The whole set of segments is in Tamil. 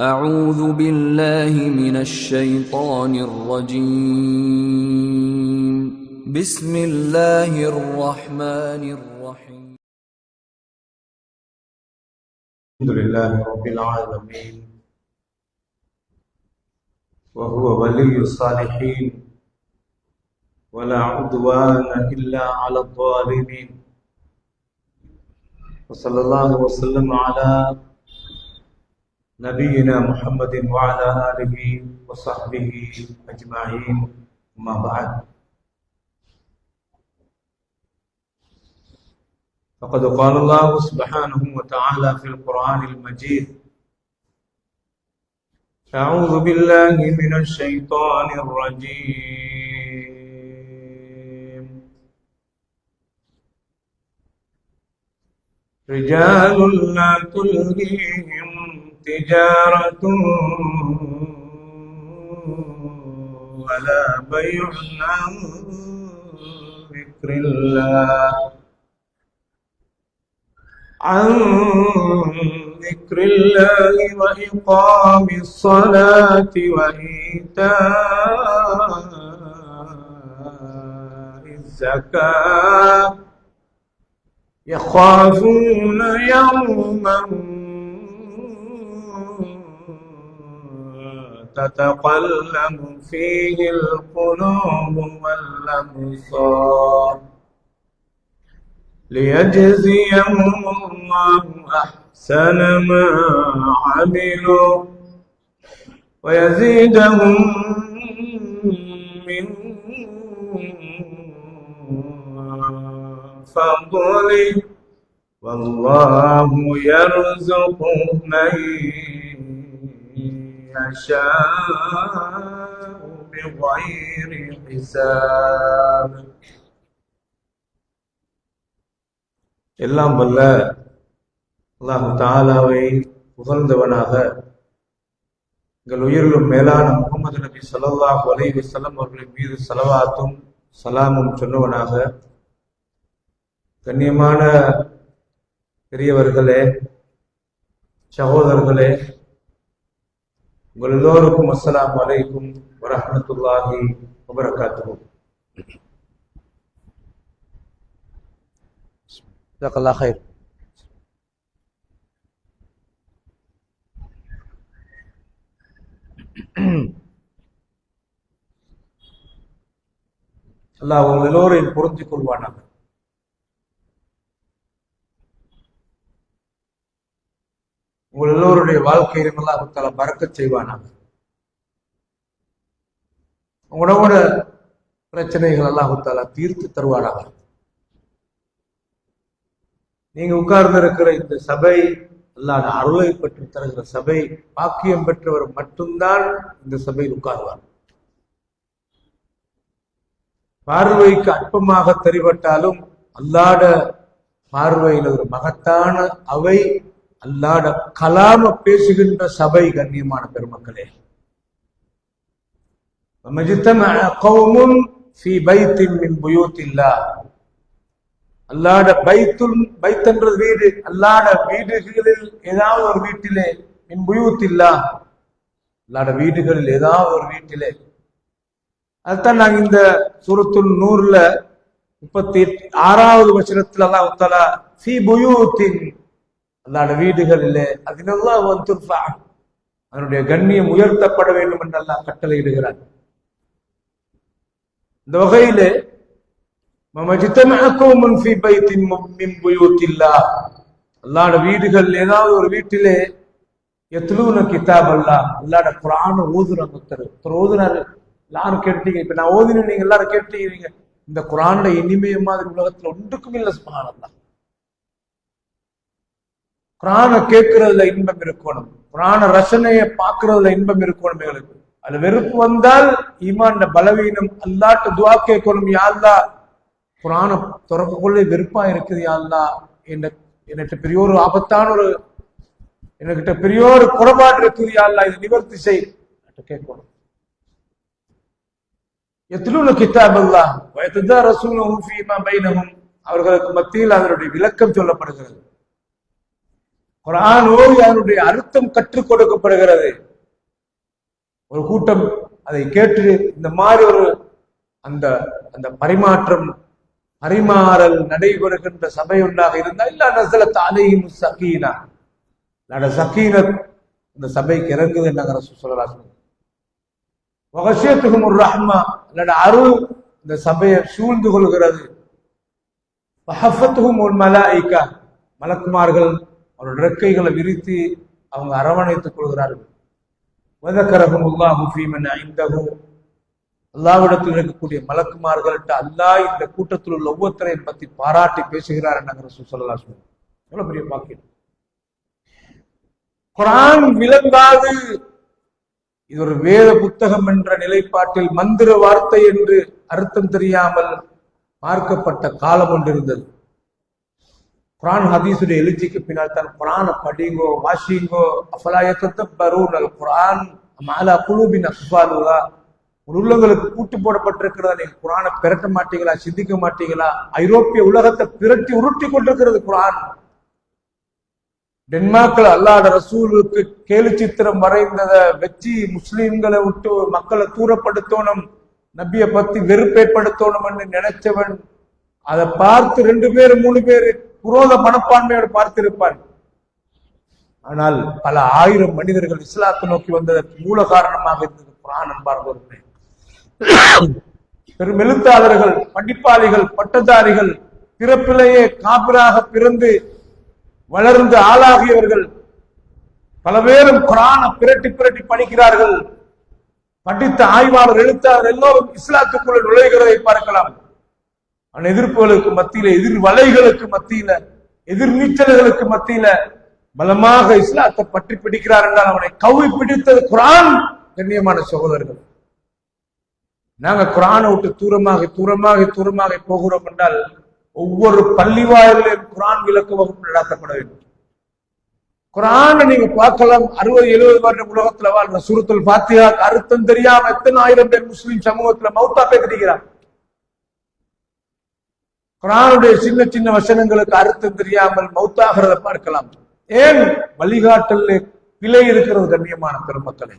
أعوذ بالله من الشيطان الرجيم. بسم الله الرحمن الرحيم. الحمد لله رب العالمين. وهو ولي الصالحين. ولا عدوان إلا على الظالمين. وصلى الله وسلم على نبينا محمد وعلى آله وصحبه أجمعين. أما بعد. فقد قال الله سبحانه وتعالى في القرآن المجيد أعوذ بالله من الشيطان الرجيم. رجال لا تلهيهم تجارة ولا بيع عن ذكر الله. عن ذكر الله وإقام الصلاة وإيتاء الزكاة. يخافون يوما تتقلب فيه القلوب والأبصار ليجزيهم الله أحسن ما عملوا ويزيدهم من فضله. والله يرزق من يشاء بغير حساب எல்லாம் வல்ல அல்லாஹு தாலாவை புகழ்ந்தவனாக எங்கள் உயிரிலும் மேலான முகமது நபி ஸல்லல்லாஹு அலைஹி வஸல்லம் அவர்களின் மீது சலவாத்தும் சலாமும் சொன்னவனாக கண்ணியமான பெரியவர்களே சகோதரர்களே உங்கள் எல்லோருக்கும் அஸ்ஸலாமு அலைக்கும் வரஹ்மத்துல்லாஹி வபரகாத்துஹு جزاك الله خير அல்லாஹ் உங்கள் எல்லோரையும் புரிஞ்சு கொள்வானாக உங்கள் எல்லோருடைய வாழ்க்கையிலும் அல்லாஹ் தலா பறக்கச் செய்வானாக. உங்களோட பிரச்சனைகள் எல்லாம் தாலா தீர்த்து தருவானாக. நீங்க உட்கார்ந்து இருக்கிற இந்த சபை அல்லாத அருளை பெற்று தருகிற சபை பாக்கியம் பெற்றவர் மட்டும்தான் இந்த சபையில் உட்காருவார். பார்வைக்கு அற்பமாக தெரிவட்டாலும் அல்லாட பார்வையில் ஒரு மகத்தான அவை அல்லாட கலாம பேசுகின்ற சபை கண்ணியமான பெருமக்களே. அல்லாட பைத்துல் பைத்தன்ற வீடு அல்லாட வீடுகளில் ஏதாவது ஒரு வீட்டிலே மின் புயூத்தில்லா. அல்லாட வீடுகளில் ஏதாவது ஒரு வீட்டிலே. அதுதான் நாங்க இந்த சுரத்துல் நூறுல முப்பத்தி எட்டு ஆறாவது வசனத்துல அல்லாஹ் ஃபி புயூத்தின் அல்லாட வீடுகளிலே அதனெல்லாம் வந்து அதனுடைய கண்ணியம் உயர்த்தப்பட வேண்டும் என்று அல்லாஹ் கட்டளையிடுகிறார் இந்த வகையிலே அல்லாட வீடுகள் ஏதாவது ஒரு வீட்டிலே எத்துலூன கிதாப் அல்லா அல்லாட குரான ஓதுறாங்க ஒருத்தர் ஒருத்தர் ஓதுனாரு எல்லாரும் கேட்டீங்க இப்ப நான் ஓதினேன் நீங்க எல்லாரும் கேட்டீங்க. இந்த குரான்ல இனிமைய மாதிரி உலகத்துல ஒன்றுக்கும் இல்ல சுபானல்லா பிராண கேட்கறதுல இன்பம் இருக்கணும். பிராண ரசனையை பார்க்கறதுல இன்பம் இருக்கணும் எங்களுக்கு. அது வெறுப்பு வந்தால் ஈமான் பலவீனம் அல்லாட்டு துவா கேட்கணும் யாழ்லா புராணம் திறக்கக்குள்ளே வெறுப்பா இருக்குது யாழ்லா என்ன என்கிட்ட பெரிய ஒரு ஆபத்தான ஒரு என்கிட்ட பெரிய ஒரு குறைபாடு இருக்குது யாழ்லா இது நிவர்த்தி செய். கேட்கணும். எத்திலுள்ள கிதாப் அல்லா ரசூலும் ஃபீமா அவர்களுக்கு மத்தியில் அதனுடைய விளக்கம் சொல்லப்படுகிறது. குரானோ அதனுடைய அர்த்தம் கற்றுக் கொடுக்கப்படுகிறது. ஒரு கூட்டம் அதை கேட்டு இந்த மாதிரி ஒரு அந்த அந்த பரிமாற்றம் பரிமாறல் நடைபெறுகின்ற சபை ஒன்றாக இருந்தால் இல்ல நசல தாலையும் சகீனா நட சக்கீனத் இந்த சபைக்கு இறங்குது என்னங்கிற சொல்லலாம் வகசியத்துக்கும் ஒரு ரஹ்மா இல்லட அருள் இந்த சபையை சூழ்ந்து கொள்கிறது. வஹஃபத்துக்கும் ஒரு மலக்குமார்கள் அவருடைய இறக்கைகளை விரித்து அவங்க அரவணைத்துக் கொள்கிறார்கள். மதக்கரகம் அல்லாஹு ஃபீமன் ஐந்தகு அல்லாவிடத்தில் இருக்கக்கூடிய மலக்குமார்கள்ட்ட அல்லாஹ் இந்த கூட்டத்தில் உள்ள ஒவ்வொருத்தரையும் பத்தி பாராட்டி பேசுகிறார் என்னங்கிற சுசல்லா சொல்லுங்க எவ்வளவு பெரிய பாக்கியம் குரான் விளங்காது. இது ஒரு வேத புத்தகம் என்ற நிலைப்பாட்டில் மந்திர வார்த்தை என்று அர்த்தம் தெரியாமல் பார்க்கப்பட்ட காலம் ஒன்று இருந்தது. குரான் ஹதீஸுடைய எழுச்சிக்கு பின்னால் தான் குரானை படிங்கோ வாசிங்கோ அஃபலாயத்தை பரூனல் குரான் மாலா குழுபின் அஃபாலுதா ஒரு உள்ளங்களுக்கு கூட்டு போடப்பட்டிருக்கிறதா? நீங்க குரானை பிரட்ட மாட்டீங்களா? சிந்திக்க மாட்டீங்களா? ஐரோப்பிய உலகத்தை பிரட்டி உருட்டி கொண்டிருக்கிறது குரான். டென்மார்க்ல அல்லாத ரசூலுக்கு கேலி சித்திரம் வரைந்ததை வச்சு முஸ்லீம்களை விட்டு மக்களை தூரப்படுத்தணும் நபியை பத்தி வெறுப்பேற்படுத்தணும்னு நினைச்சவன். அதை பார்த்து ரெண்டு பேர் மூணு பேர் புரோத மனப்பான்மையோடு பார்த்திருப்பார். ஆனால் பல ஆயிரம் மனிதர்கள் இஸ்லாத்தை நோக்கி வந்ததற்கு மூல காரணமாக இருந்தது குரான் அன்பார்ந்தவர்களே பெரும் எழுத்தாளர்கள் படிப்பாளிகள் பட்டதாரிகள் பிறப்பிலேயே காபிராக பிறந்து வளர்ந்து ஆளாகியவர்கள் பல பேரும் குரானை பிரட்டி பிரட்டி படிக்கிறார்கள். படித்த ஆய்வாளர் எழுத்தாளர் எல்லோரும் இஸ்லாத்துக்குள்ள நுழைகிறதை பார்க்கலாம். அவன் எதிர்ப்புகளுக்கு மத்தியில எதிர் வலைகளுக்கு மத்தியில எதிர் நீச்சல்களுக்கு மத்தியில பலமாக இஸ்லாத்தை பற்றி பிடிக்கிறார் என்றால் அவனை கவி பிடித்தது குரான் கண்ணியமான சகோதரர்கள். நாங்க குரானை விட்டு தூரமாக தூரமாக தூரமாக போகிறோம் என்றால் ஒவ்வொரு பள்ளிவாயிலும் குரான் விளக்க வகுப்பு நடத்தப்பட வேண்டும். குரானை நீங்க பார்க்கலாம் அறுபது எழுபது வருடம் உலகத்துல வாழ்ற சுருத்தல் பாத்தியா அறுத்தம் தெரியாம எத்தனை ஆயிரம் பேர் முஸ்லீம் சமூகத்துல மௌத்தா பேசுகிறார் குரானுடைய சின்ன சின்ன வசனங்களுக்கு அர்த்தம் தெரியாமல் மௌத்தாகிறத பார்க்கலாம். ஏன் வழிகாட்டல் பிழை இருக்கிறது கண்ணியமான பெருமக்களை?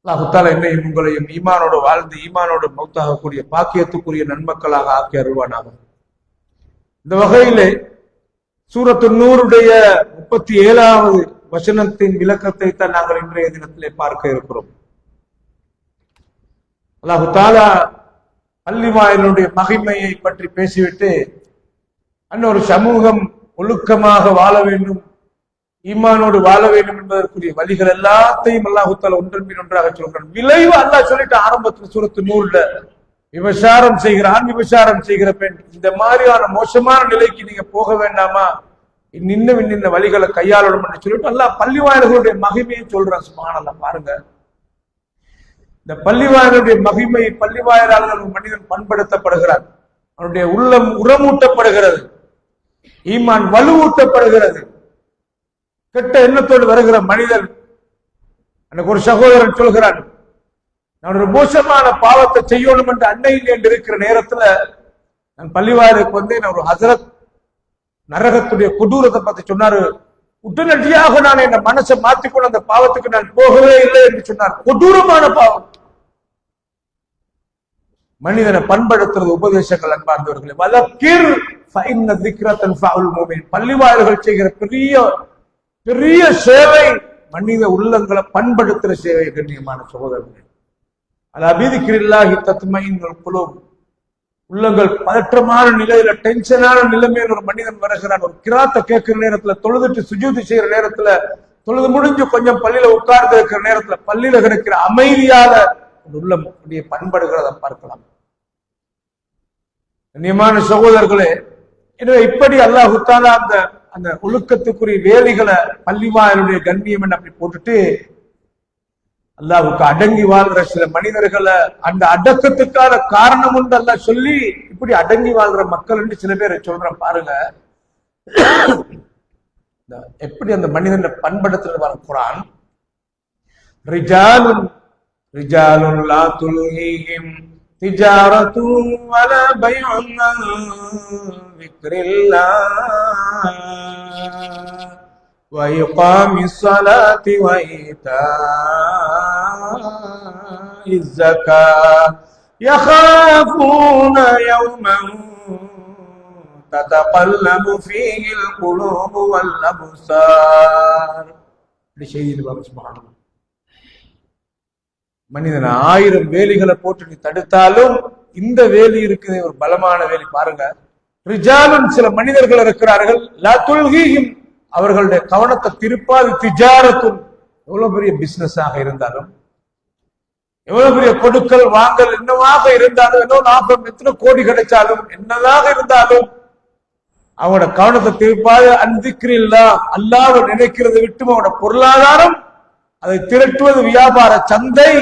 அல்லாஹுத்தால என்னையும் உங்களையும் ஈமானோடு வாழ்ந்து ஈமானோடு மௌத்தாகக்கூடிய பாக்கியத்துக்குரிய நன்மக்களாக ஆக்கி அருள்வானாக. இந்த வகையிலே சூரத்து நூறுடைய முப்பத்தி ஏழாவது வசனத்தின் விளக்கத்தை தான் நாங்கள் இன்றைய தினத்திலே பார்க்க இருக்கிறோம். அல்லாஹு தாலா பள்ளிவாயலுடைய மகிமையை பற்றி பேசிவிட்டு அன்னொரு சமூகம் ஒழுக்கமாக வாழ வேண்டும் ஈமானோடு வாழ வேண்டும் என்பதற்குரிய வழிகள் எல்லாத்தையும் அல்லாஹு தாலா ஒன்றன் மீன் ஒன்றாக சொல்கிறான். விளைவு அல்லாஹ் சொல்லிட்டு ஆரம்பத்தில் சூரத்து நூறுல விபசாரம் செய்கிற ஆண் விபசாரம் செய்கிற பெண். இந்த மாதிரியான மோசமான நிலைக்கு நீங்க போக வேண்டாமா? இன்னும் இன்னின்ன வழிகளை கையாளணும் என்று சொல்லிட்டு அல்லாஹ் பள்ளி வாயில்களுடைய மகிமையை சொல்றான் சுமானல்ல பாருங்க. இந்த பள்ளிவாயருடைய மகிமை பள்ளிவாயரால் மனிதன் பண்படுத்தப்படுகிறார். அவனுடைய உள்ளம் உரமூட்டப்படுகிறது. ஈமான் வலுவூட்டப்படுகிறது. கெட்ட எண்ணத்தோடு வருகிற மனிதன் எனக்கு ஒரு சகோதரன் சொல்கிறான் நான் ஒரு மோசமான பாவத்தை செய்யணும் என்று அன்னையில் என்று இருக்கிற நேரத்துல நான் பள்ளிவாயருக்கு வந்து நான் ஒரு ஹசரத் நரகத்துடைய கொடூரத்தை பத்தி சொன்னாரு உடனடியாக நான் என் மனசை மாத்திக்கொண்டு அந்த பாவத்துக்கு நான் போகவே இல்லை என்று சொன்னார். கொடூரமான பாவம். மனிதனை பண்படுத்துறது உபதேசங்கள் அன்பார்ந்தவர்களே. வழக்கீர் பள்ளிவாயல்கள் செய்கிற பெரிய பெரிய சேவை மனித உள்ளங்களை பண்படுத்துற சேவை கண்ணியமான சகோதரர்கள். அது அபீதிக்கிறில்லாஹி தத்துமையின் குழு உள்ளங்கள் பதற்றமான நிலையில டென்ஷனான நிலைமையில் ஒரு மனிதன் வருகிறான். ஒரு கிராத்த கேட்கிற நேரத்துல தொழுதுட்டு சுஜூதி செய்யற நேரத்துல தொழுது முடிஞ்சு கொஞ்சம் பள்ளியில உட்கார்ந்து இருக்கிற நேரத்துல பள்ளியில கிடைக்கிற அமைதியால உள்ளம் அப்படியே பண்படுகிறத பார்க்கலாம். கண்ணியமான சகோதரர்களே எனவே இப்படி அல்லாஹு தாலா அந்த அந்த ஒழுக்கத்துக்குரிய வேலைகளை பள்ளிவாயனுடைய கண்ணியம் அப்படி போட்டுட்டு அல்லாஹுக்கு அடங்கி வாழ்ற சில மனிதர்களை அந்த அடக்கத்துக்கான காரணம் உண்டு அல்ல சொல்லி இப்படி அடங்கி வாழ்ற மக்கள் சில பேரை சொல்றேன் பாருங்க. எப்படி அந்த மனிதனை பண்படுத்துல வர குரான். ரிஜாலுன் ரிஜாலுன் லா துல்ஹீஹிம். تجارة ولا بيع عن ذكر الله. وإقام الصلاة وإيتاء الزكاة. يخافون يوما تتقلب فيه القلوب والأبصار. لشيء الله سبحانه. மனிதன் ஆயிரம் வேலிகளை போட்டு நீ தடுத்தாலும் இந்த வேலி இருக்குது ஒரு பலமான வேலி. பாருங்க. ரிஜாலும் சில மனிதர்கள் இருக்கிறார்கள். லா அவர்களுடைய கவனத்தை திருப்பாது. திஜாரத்தும் எவ்வளவு பெரிய பிசினஸ் ஆக இருந்தாலும். எவ்வளவு பெரிய கொடுக்கல் வாங்கல் என்னவாக இருந்தாலும் என்ன லாபம் எத்தனை கோடி கிடைச்சாலும் என்னதாக இருந்தாலும் அவனோட கவனத்தை திருப்பாது. அன்பிக்கிறில்லா அல்லாத நினைக்கிறத விட்டு அவனோட பொருளாதாரம் அதை திரட்டுவது வியாபார சந்தை.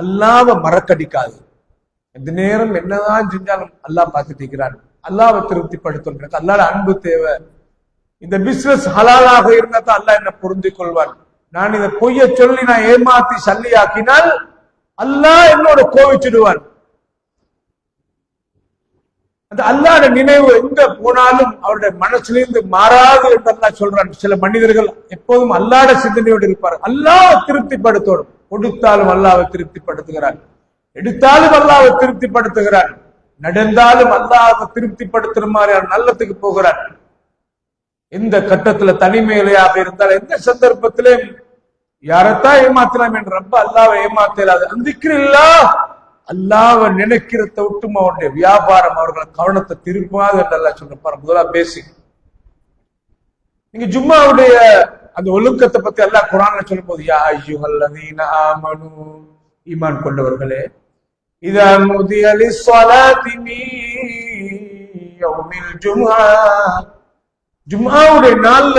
அல்லாவ மறக்கடிக்காது. எந்த நேரம் என்னதான் செஞ்சாலும் அல்லாஹ் பார்த்துட்டு இருக்கிறான். அல்லாஹ்வை திருப்திப்படுத்தும் எனக்கு அல்லாஹ் அன்பு தேவை. இந்த பிசினஸ் ஹலாலாக இருந்தா தான் அல்லாஹ் என்ன புரிந்து கொள்வான். நான் இதை பொய்ய சொல்லி நான் ஏமாத்தி சல்லியாக்கினால் அல்லாஹ் என்னோட கோவிச்சிடுவான். அந்த அல்லாட நினைவு எங்க போனாலும் அவருடைய மனசிலிருந்து மாறாது என்று சொல்றாங்க சில மனிதர்கள் எப்போதும் அல்லாட சிந்தனையோடு இருப்பார் அல்லாஹ் திருப்திப்படுத்தோடும் கொடுத்தாலும் அல்லாவை திருப்திப்படுத்துகிறார் எடுத்தாலும் அல்லாவை திருப்திப்படுத்துகிறார் நடந்தாலும் அல்லாவை திருப்திப்படுத்துற மாதிரி நல்லத்துக்கு போகிறார் எந்த கட்டத்துல தனிமையிலையாக இருந்தால் எந்த சந்தர்ப்பத்திலையும் யாரைத்தான் ஏமாத்தலாம் என்று ரொம்ப அல்லாவை ஏமாத்தலாது. அந்த அல்லாவை நினைக்கிறத விட்டும் அவனுடைய வியாபாரம் அவர்களை கவனத்தை திருப்பாது என்று அல்லாஹ் பாரு முதலா பேசிக் நீங்க ஜும்மாவுடைய அந்த ஒழுக்கத்தை பத்தி எல்லாம் குரான்ல சொல்லும் போது யா ஐயுஹல்லதீன ஆமனு. ஈமான் கொண்டவர்களே இதா முதியலி லிஸ்ஸலாத்தி மீன் யௌமில் ஜும்ஆ. ஜும்மாவுடைய நாள்ல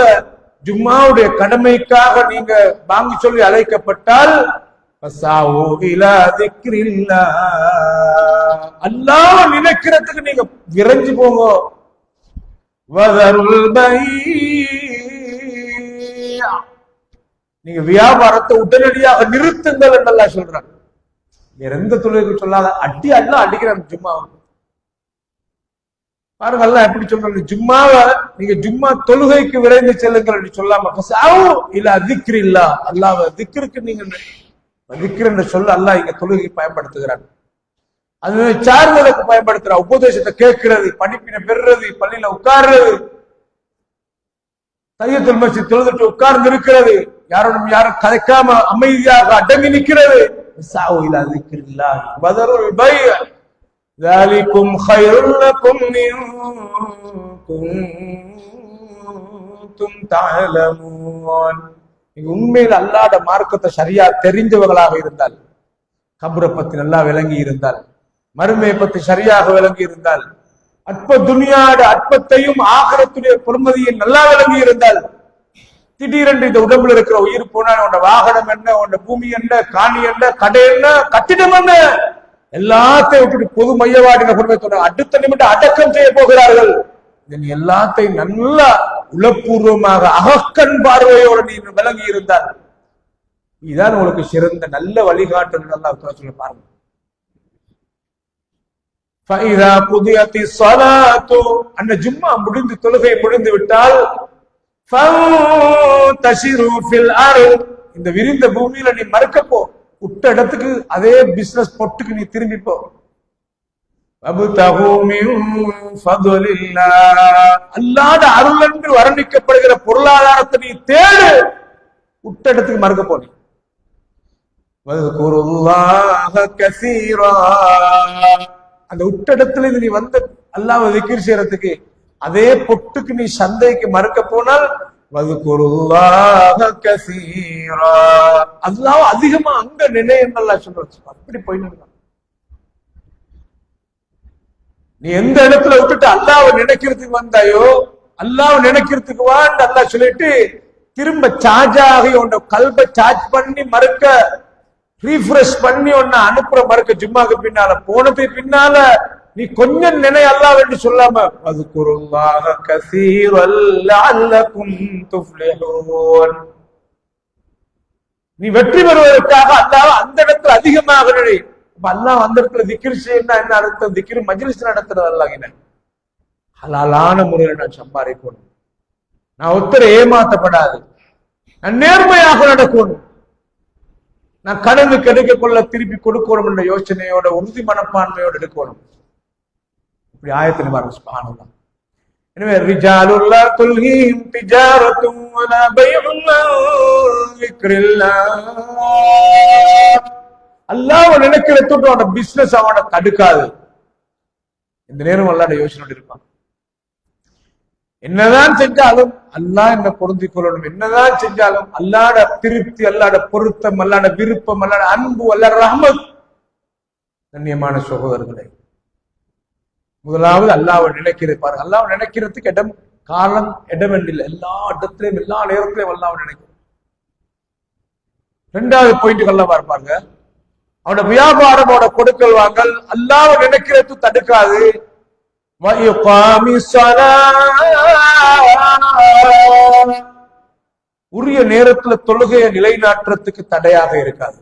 ஜும்மாவுடைய கடமைக்காக நீங்க வாங்கி சொல்லி அழைக்கப்பட்டால் அல்லாஹ் நினைக்கிறதுக்கு நீங்க விரைஞ்சு போங்க. நீங்க வியாபாரத்தை உடனடியாக நிறுத்துங்கள் என்று சொல்றாங்க எந்த தொழிலுக்கு சொல்லாத அடி அல்ல அடிக்கிறாங்க ஜும்மா பாருங்க எல்லாம் எப்படி சொல்றாங்க ஜும்மாவை நீங்க ஜும்மா தொழுகைக்கு விரைந்து செல்லுங்கள் என்று சொல்லாம இல்ல இலா திக்ரில்லாஹ் அல்லாவ திக்ருக்கு நீங்க திக்ர் என்ற சொல்ல அல்லாஹ் இங்க தொழுகை பயன்படுத்துகிறான் அது சார்ந்ததுக்கு பயன்படுத்துற உபதேசத்தை கேட்கிறது படிப்பினை பெறுறது பள்ளியில உட்கார்றது தையத்துல் மஸ்ஜித் தொழுதுட்டு உட்கார்ந்து இருக்கிறது யாரோடும் யாரும் கதைக்காம அமைதியாக அடங்கி நிற்கிறது சாவு இலா திக்ரில்லாஹ் வதருல் பைஅ ذلكم خير لكم إن كنتم تعلمون நீங்க உண்மையில் அல்லாத மார்க்கத்தை சரியா தெரிஞ்சவர்களாக இருந்தால் கபரை பத்தி நல்லா விளங்கி இருந்தால் மறுமையை பத்தி சரியாக விளங்கி இருந்தால் அற்ப துணியாட அற்பத்தையும் ஆகரத்துடைய பொறுமதியை நல்லா விளங்கி இருந்தால் திடீரென்று இந்த உடம்புல இருக்கிற உயிர் போனா உன்னோட வாகனம் என்ன உன்னோட பூமி என்ன காணி என்ன கடை என்ன கட்டிடம் என்ன எல்லாத்தையும் விட்டுட்டு பொது மையவாடின குடும்பத்தோட சொன்னாங்க. அடுத்த நிமிடம் அடக்கம் செய்ய போகிறார்கள் எல்லாத்தையும் நல்லா உளப்பூர்வமாக அகக்கண் பார்வையோடு நீ விலகி இருந்தார் இதுதான் உங்களுக்கு சிறந்த நல்ல வழிகாட்டல் நல்லா சொல்ல பாருங்க. அந்த ஜும்மா முடிந்து தொழுகை முடிந்து விட்டால் இந்த விரிந்த பூமியில நீ மறக்கப்போ உட்ட இடத்துக்கு அதே பிசினஸ் பொட்டுக்கு நீ திரும்பிப்போ அல்லாத அருள் என்று வர்ணிக்கப்படுகிற பொருளாதாரத்தை நீ தேடு. உட்ட இடத்துக்கு மறுக்க போனி அந்த உட்டடத்துல நீ வந்து அல்லாஹ் விக்கிர் செய்யறதுக்கு அதே பொட்டுக்கு நீ சந்தைக்கு மறுக்க போனால் அல்லாஹ் அதிகமா அங்க நினையம் நல்லா சொல்ற அப்படி போயின்னு நீ எந்த இடத்துல விட்டுட்டு அல்லாவை நினைக்கிறதுக்கு வந்தாயோ அல்லாஹ் நினைக்கிறதுக்கு வான்னு அல்லாஹ் சொல்லிட்டு திரும்ப சார்ஜ் ஆகி உன்னை கல்பை சார்ஜ் பண்ணி மறுக்க ரீஃப்ரெஷ் பண்ணி உன்னை அனுப்புற மறுக்க ஜும்மாக்கு பின்னால போனது பின்னால நீ கொஞ்சம் நினை அல்லாஹ் என்று சொல்லாம அதுக்குருல்லாக கசீரல் லஅல்லகும் துஃப்லிஹூன். நீ வெற்றி பெறுவதற்காக அல்லாஹ் அந்த இடத்துல அதிகமாக நினை. அப்ப அல்லாஹ் அந்த இடத்துல திக்ர் என்ன அர்த்தம்? திக்ர் மஜ்லிஸ் நடத்துறது என்ன ஹலாலான முறையில் நான் சம்பாதிக்கணும். நான் ஒத்தரை ஏமாத்தப்படாது. நான் நேர்மையாக நடக்கணும். நான் கடந்து கிடைக்க கொள்ள திருப்பி கொடுக்கணும் என்ற யோசனையோட உறுதி மனப்பான்மையோடு எடுக்கணும். இப்படி ஆயத்தின் பாருங்க சுபஹானல்லாஹ் எனவே ரிஜாலுல்லா துல்ஹீம் திஜாரத்தும் வலா பைஉன் விக்ரில்லாஹ் அல்லாஹ் நினைக்கிற தொட்டு அவனோட பிசினஸ் அவனை தடுக்காது. இந்த நேரம் அல்லாட யோசனை இருப்பான். என்னதான் செஞ்சாலும் அல்லாஹ் என்ன பொருந்தி கொள்ளணும். என்னதான் செஞ்சாலும் அல்லாட திருப்தி அல்லாட பொருத்தம் அல்லாட விருப்பம் அல்லாட அன்பு அல்லாட ரஹமத் கண்ணியமான சகோதரர்களை. முதலாவது அல்லாவை நினைக்கிறது பாருங்க. அல்லாவை நினைக்கிறதுக்கு இடம் காலம் இடம் இல்லை. எல்லா இடத்திலையும் எல்லா நேரத்திலையும் அல்லாவை நினைக்கும் ரெண்டாவது பாயிண்ட் அல்ல பார்ப்பாங்க அவனோட வியாபாரம் அவனோட கொடுக்கல் வாங்கல் அல்லாம நினைக்கிறது தடுக்காது. உரிய நேரத்துல தொழுகையை நிலைநாட்டுறதுக்கு தடையாக இருக்காது.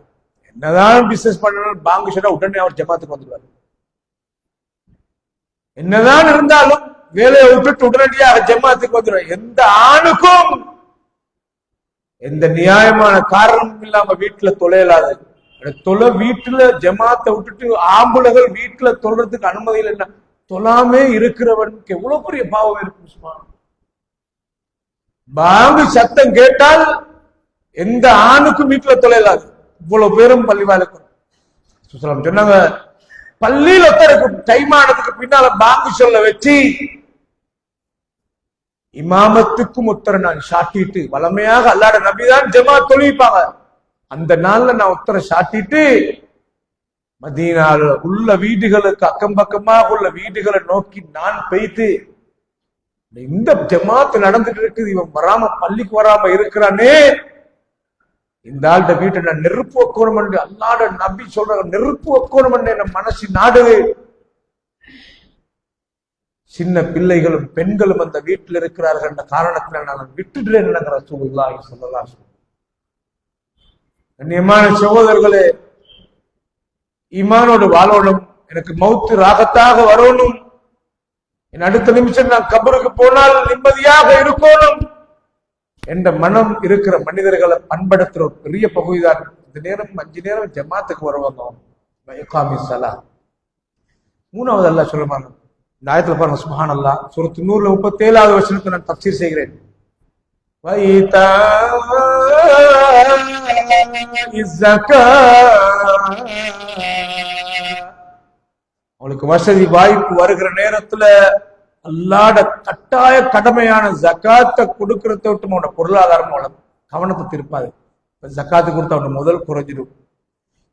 என்னதான் பிசினஸ் பண்ணணும் பாங்கு சொன்னா உடனே அவர் ஜமாத்துக்கு வந்துடுவார். என்னதான் இருந்தாலும் வேலையை விட்டுட்டு உடனடியாக ஜமாத்துக்கு வந்துடுவார். எந்த ஆணுக்கும் எந்த நியாயமான காரணமும் இல்லாம வீட்டுல தொலையலாது. தொலை வீட்டுல ஜமாத்தை விட்டுட்டு ஆம்புலகள் வீட்டுல தொல்றதுக்கு அனுமதி இல்லைன்னா தொழாமே இருக்கிறவனுக்கு எவ்வளவு பெரிய பாவம் இருக்கும் சும்மா பாங்கு சத்தம் கேட்டால் எந்த ஆணுக்கும் வீட்டுல தொலைலாது இவ்வளவு பேரும் பள்ளிவாளுக்கு சுசலம் சொன்னாங்க பள்ளியில ஒருத்தருக்கு டைம் ஆனதுக்கு பின்னால பாங்கு சொல்ல வச்சு இமாமத்துக்கும் உத்தர நான் சாட்டிட்டு வளமையாக அல்லாட நபிதான் ஜமா தொழிப்பாங்க அந்த நாள்ல நான் உத்தர சாட்டிட்டு மதீனால உள்ள வீடுகளுக்கு அக்கம் பக்கமாக உள்ள வீடுகளை நோக்கி நான் பெய்து இந்த ஜமாத்து நடந்துட்டு இருக்குது இவன் வராம பள்ளிக்கு வராம இருக்கிறானே. இந்த ஆள்கிட்ட வீட்டை நான் நெருப்பு வைக்கணும் என்று அல்லாட நம்பி சொல்ற நெருப்பு வைக்கணும் என்று என் மனசு நாடுது. சின்ன பிள்ளைகளும் பெண்களும் அந்த வீட்டில் இருக்கிறார்கள் என்ற காரணத்தில் நான் விட்டுடுறேன் நினைக்கிற சூழ்நிலை சொல்லலாம் கண்ணியமான சகோதரர்களே ஈமானோடு வாழணும். எனக்கு மௌத்து ராகத்தாக வரணும். என் அடுத்த நிமிஷம் நான் கபருக்கு போனால் நிம்மதியாக இருக்கணும். என்ற மனம் இருக்கிற மனிதர்களை பண்படுத்துற ஒரு பெரிய பகுதிதான். இந்த நேரம் அஞ்சு நேரம் ஜமாத்துக்கு வருவாங்க. சலா மூணாவது அல்லா சொல்லுவாங்க. இந்த ஆயத்துல பாருங்க சுபஹான் அல்லா சுரத்து நூறுல முப்பத்தி ஏழாவது வருஷத்துக்கு நான் தப்சீர் செய்கிறேன். வைத்தா அவளுக்கு வசதி வாய்ப்பு வருகிற நேரத்துல அல்லாட கட்டாய கடமையான ஜக்காத்தை கொடுக்கறத விட்டு அவனோட பொருளாதாரம் அவளை கவனத்தை திருப்பாது. ஜக்காத்து கொடுத்து அவன முதல் குறைஞ்சிடும்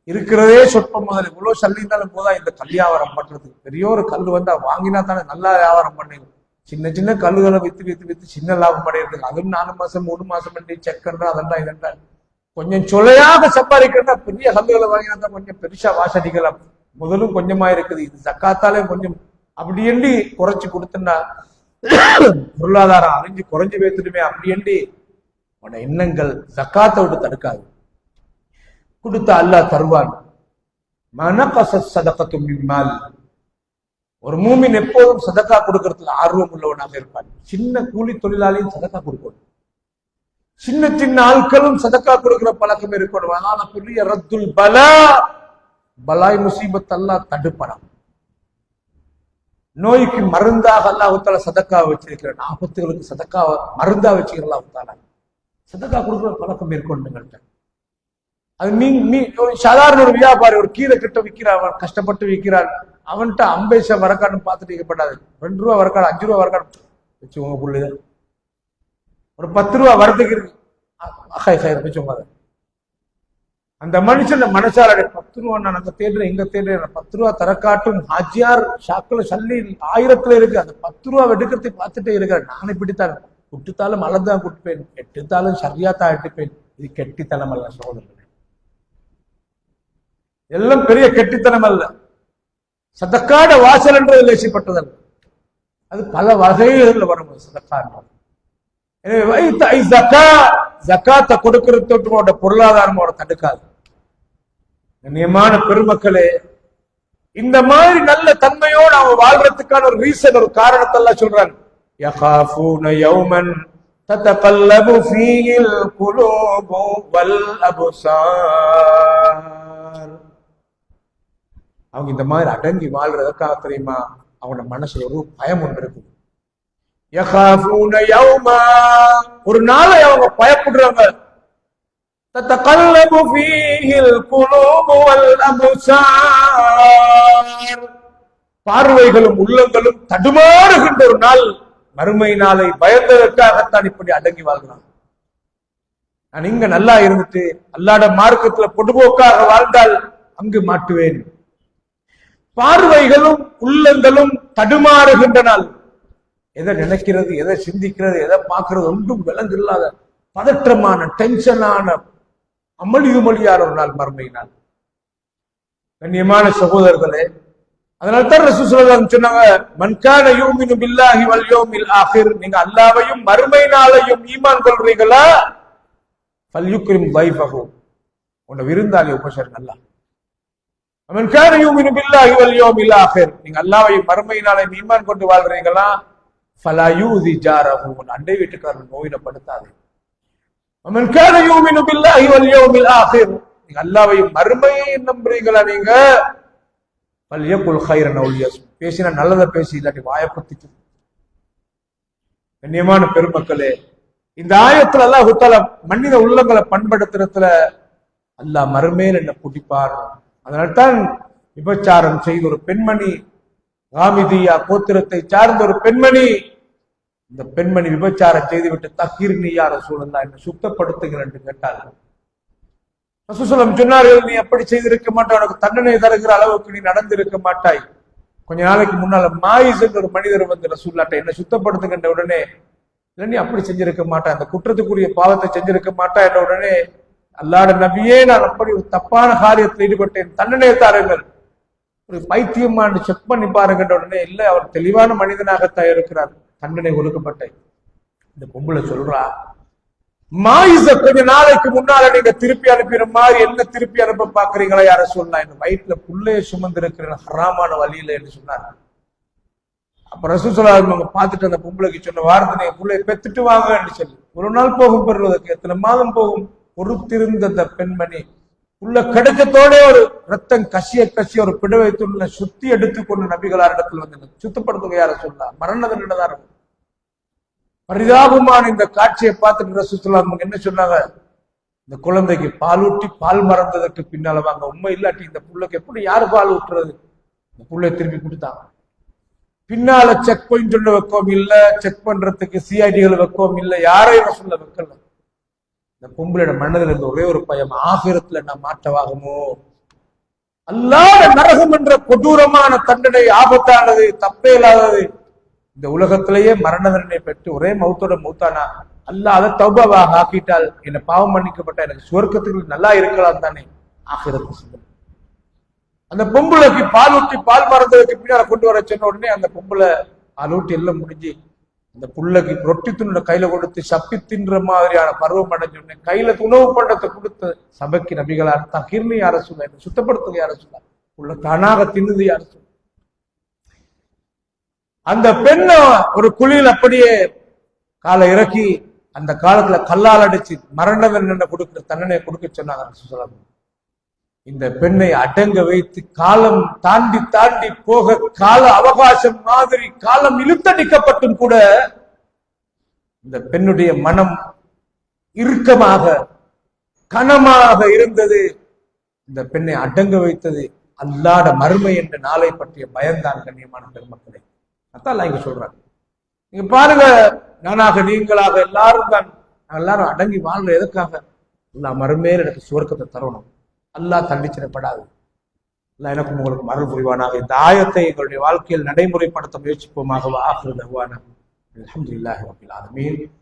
இருக்கிறதே சொற்பம் முதல். இவ்வளவு சல்லி போதா இந்த கல் வியாபாரம் பண்றது. பெரிய ஒரு கல் வந்து வாங்கினா தானே நல்லா வியாபாரம் பண்ணிடும் சின்ன சின்ன கல்லுகளை வித்து வித்து வித்து சின்ன லாபம் அடையிறதுக்கு. அதுவும் நாலு மாசம் மூணு மாசம் பண்ணி செக் பண்றா அதெல்லாம் இதெல்லாம். கொஞ்சம் சொலையாக சம்பாதிக்கிறதா பெரிய சந்தைகளை வாங்கினா தான் கொஞ்சம் பெருசா வாசடிக்கலாம் முதலும் கொஞ்சமா இருக்குது இது சக்காத்தாலே கொஞ்சம் அப்படி எண்டி குறைச்சு கொடுத்தா பொருளாதாரம் அழிஞ்சு குறைஞ்சு வைத்துடுமே அப்படி எண்டி உன எண்ணங்கள் சக்காத்தை விட்டு தடுக்காது. கொடுத்த அல்லாஹ் தருவான். மனகச சதக்கத்து மால். ஒரு மூமின் எப்போதும் சதக்கா கொடுக்கறதுல ஆர்வம் உள்ளவனாக இருப்பான். சின்ன கூலி தொழிலாளியும் சதக்கா கொடுக்கணும். சின்ன சின்ன ஆட்களும் சதக்கா கொடுக்கிற பழக்கம் இருக்கணும் அதனால பெரிய ரத்துல் பலா. பலாய் முசீபத் அல்லாஹ் தடுப்படம் நோய்க்கு மருந்தாக அல்லாஹுத்தால சதக்கா வச்சிருக்கிற ஆபத்துகளுக்கு சதக்கா மருந்தா வச்சுக்கிற அல்லாஹுத்தால சதக்கா கொடுக்குற பழக்கம் இருக்கணும் எங்கள்கிட்ட அது நீ நீ ஒரு சாதாரண ஒரு வியாபாரி ஒரு கீரை கிட்ட விற்கிறான் அவன் கஷ்டப்பட்டு விற்கிறான். அவன்கிட்ட அம்பேசா வரக்கான்னு பார்த்துட்டு இருக்கப்படாது ரெண்டு ரூபா வரக்காடு அஞ்சு ரூபா வரக்காடு. வச்சு உங்க புள்ளிதான் ஒரு பத்து ரூபா வரத்துக்கு இருக்கு. அஹாய் ஹாய் அந்த மனுஷன் மனசார பத்து ரூபா நான் அங்க தேடுறேன் இங்க தேடுறேன் பத்து ரூபா தரக்காட்டும் ஹாஜியார் ஷாக்குல சல்லி ஆயிரத்துல இருக்கு. அந்த பத்து ரூபா எடுக்கிறதை பார்த்துட்டே இருக்கிறேன் நானே பிடித்தாலும் குட்டுத்தாலும் மலர்தான் குட்டுப்பேன். எட்டுத்தாலும் சரியா தான் எட்டுப்பேன் இது கெட்டித்தனம் அல்ல சகோதரர்களே. எல்லாம் பெரிய கெட்டித்தனம் அல்ல. சதக்காட வாசல் என்றது லேசிப்பட்டதல்ல அது பல வகைகளில் வரும் சதக்கா எனவே வைத்த ஐ ஜக்கா ஜக்காத்தை கொடுக்கறதோட பொருளாதாரம் அவரை தடுக்காது. கண்ணியமான பெருமக்களே இந்த மாதிரி நல்ல தன்மையோடு அவன் வாழ்றதுக்கான ஒரு ரீசன் ஒரு காரணத்தை எல்லாம் சொல்றாங்க. யகாஃபூன யௌமன் தத்தகல்லபு ஃபீஹில் குலூபு வல் அபுசார். அவங்க இந்த மாதிரி அடங்கி வாழ்றதுக்காக தெரியுமா? அவனோட மனசுல ஒரு பயம் ஒன்று இருக்குது. ஒரு நாளை அவங்க பயப்படுறாங்க. தத்தகல்லபு பார்வைகளும் உள்ளங்களும் தடுமாறுகின்ற ஒரு நாள் மறுமை நாளை பயந்ததற்காகத்தான் இப்படி அடங்கி வாழ்கிறான். நான் இங்க நல்லா இருந்துட்டு அல்லாட மார்க்கத்துல பொடுபோக்காக வாழ்ந்தால் அங்கு மாட்டுவேன். பார்வைகளும் உள்ளங்களும் தடுமாறுகின்ற நாள். எதை நினைக்கிறது எதை சிந்திக்கிறது எதை பார்க்கறது ஒன்றும் விலங்கு இல்லாத பதற்றமான டென்ஷனான அமளியுமளியான ஒரு நாள் மறுமை நாள். கண்ணியமான சகோதரர்களே அதனால தான் ரசூல் சொன்னாங்க மன்கான யூமினு பில்லாஹி வல் யௌமில் ஆகிர். நீங்க அல்லாவையும் மறுமை நாளையும் ஈமான் கொள்றீங்களா ஃபல்யுக்ரிம் வைபகம் உன்னை விருந்தாளி உபசர் நல்லா மன்கான யூமினு பில்லாஹி வல் யௌமில் ஆகிர். நீங்க அல்லாவையும் மறுமை நாளையும் ஈமான் கொண்டு வாழ்றீங்களா? ஃபலாயூதி ஜாரஹூன் அண்டை வீட்டுக்காரன் நோயில படுத்தாது அல்லாவையும் மறுமையை நம்புறீங்களா நீங்க பல்யகுல் ஹைரன் பேசினா நல்லதை பேசி இல்லாட்டி வாயப்பத்துக்கு கண்ணியமான பெருமக்களே இந்த ஆயத்துல அல்லாஹ் உத்தால மனித உள்ளங்களை பண்படுத்துறதுல அல்லாஹ் மறுமையில் என்ன குடிப்பார் அதனால்தான் விபச்சாரம் செய்த ஒரு பெண்மணி காமிதியா கோத்திரத்தை சார்ந்த ஒரு பெண்மணி இந்த பெண்மணி விபச்சாரம் செய்துவிட்டு தக்கீர் நீயார தான் என்ன சுத்தப்படுத்துங்கள் என்று கேட்டார்கள் ரசூசலம் சொன்னார்கள் நீ அப்படி செய்திருக்க மாட்டாய் உனக்கு தண்டனை தருகிற அளவுக்கு நீ நடந்திருக்க மாட்டாய். கொஞ்ச நாளைக்கு முன்னால மாயிஸ் என்ற ஒரு மனிதர் வந்து ரசூல்லாட்டை என்ன சுத்தப்படுத்துகின்ற உடனே இல்லை நீ அப்படி செஞ்சிருக்க மாட்டாய் அந்த குற்றத்துக்குரிய பாவத்தை செஞ்சிருக்க மாட்டாய் என்ற உடனே அல்லாட நபியே நான் அப்படி ஒரு தப்பான காரியத்தில் ஈடுபட்டேன் தண்டனை தாருங்கள். ஒரு பைத்தியமான்னு செக் பண்ணி பாருங்கின்ற உடனே இல்லை அவர் தெளிவான மனிதனாகத்தான் இருக்கிறார். தண்டனை கொடுக்கப்பட்ட இந்த பொம்பளை சொல்றா மாயிச கொஞ்ச நாளைக்கு முன்னால நீங்க திருப்பி அனுப்பின மாதிரி என்ன திருப்பி அனுப்ப பாக்குறீங்களா? யார சொல்லலாம் என் வயிற்றுல புள்ளைய சுமந்து இருக்கிற ஹராமான வழியில என்று சொன்னார். அப்ப ரசூசலா அவங்க பார்த்துட்டு அந்த பொம்பளைக்கு சொன்ன வாரத்தை நீங்க புள்ளைய பெத்துட்டு வாங்கன்னு சொல்லி. ஒரு நாள் போகும் பெறுவதற்கு எத்தனை மாதம் போகும்? பொறுத்திருந்த அந்த பெண்மணி உள்ள கிடைக்கத்தோட ஒரு ரத்தம் கசிய கசிய ஒரு பிடவை துள்ள சுத்தி எடுத்துக்கொண்டு நபிகளார் வந்து சுத்தப்படுத்துங்க யார சொல்லலாம் மரண தண்டனை இருக்கும். பரிதாபமான இந்த காட்சியை பார்த்துட்டு ரசூசலாம் என்ன சொன்னாங்க? இந்த குழந்தைக்கு பாலூட்டி பால் மறந்ததற்கு பின்னால வாங்க. உண்மை இல்லாட்டி இந்த புள்ளைக்கு எப்படி யாரு பால் ஊட்டுறது? இந்த புள்ளைய திரும்பி கொடுத்தாங்க பின்னால செக் பாயிண்ட் ஒன்று வைக்கோம் இல்லை. செக் பண்றதுக்கு சிஐடிகள் வைக்கோம் இல்லை. யாரையும் சொல்ல வைக்கல. இந்த பொம்பளோட மனதில் இருந்த ஒரே ஒரு பயம் ஆகிரத்துல நான் மாற்றவாகுமோ அல்லாத நரகம் என்ற கொடூரமான தண்டனை ஆபத்தானது தப்பே இல்லாதது. இந்த உலகத்திலேயே மரண தண்டனை பெற்று ஒரே மௌத்தோட மௌத்தானா? அல்ல அதை தௌபாவாக ஆக்கிட்டால் என்ன பாவம் மன்னிக்கப்பட்ட எனக்கு சுவர்க்கத்துக்கு நல்லா இருக்கலாம் தானே? ஆகிறது சிந்தனை அந்த பொம்பளைக்கு பால் ஊட்டி பால் மறந்ததுக்கு பின்னால கொண்டு வர சொன்ன உடனே அந்த பொம்பளை அலூட்டி எல்லாம் முடிஞ்சு அந்த புள்ளைக்கு ரொட்டி துண்ண கையில கொடுத்து சப்பி தின்ற மாதிரியான பருவம் அடைஞ்ச உடனே கையில உணவு பண்டத்தை கொடுத்து சபைக்கு நபிகளார் தகிர்னு யார சொல்ல சுத்தப்படுத்துங்க யார சொல்ல உள்ள தானாக தின்னுது யார சொல்ல அந்த பெண்ணை ஒரு குழியில் அப்படியே காலை இறக்கி அந்த காலத்துல கல்லால் அடிச்சு மரண தண்டனை கொடுக்கிற தண்டனை கொடுக்க சொன்னாங்க இந்த பெண்ணை அடங்க வைத்து காலம் தாண்டி தாண்டி போக கால அவகாசம் மாதிரி காலம் இழுத்தடிக்கப்பட்டும் கூட இந்த பெண்ணுடைய மனம் இறுக்கமாக கனமாக இருந்தது. இந்த பெண்ணை அடங்க வைத்தது அல்லாட மறுமை என்ற நாளை பற்றிய பயம்தான் கண்ணியமான பெருமக்களை. அதான் இங்க சொல்றாங்க நீங்க பாருங்க நானாக நீங்களாக எல்லாரும் தான் எல்லாரும் அடங்கி வாழ்ற எதுக்காக எல்லா மறுமேல் எனக்கு சுவர்க்கத்தை தரணும். அல்லாஹ் தண்டிச்சிடப்படாது. எல்லாம் எனக்கும் உங்களுக்கு மரல் புரிவானாக. இந்த ஆயத்தை எங்களுடைய வாழ்க்கையில் நடைமுறைப்படுத்த முயற்சிப்போமாக. ஆகிறது அல்ஹம்துலில்லாஹி ரபில் ஆலமீன்.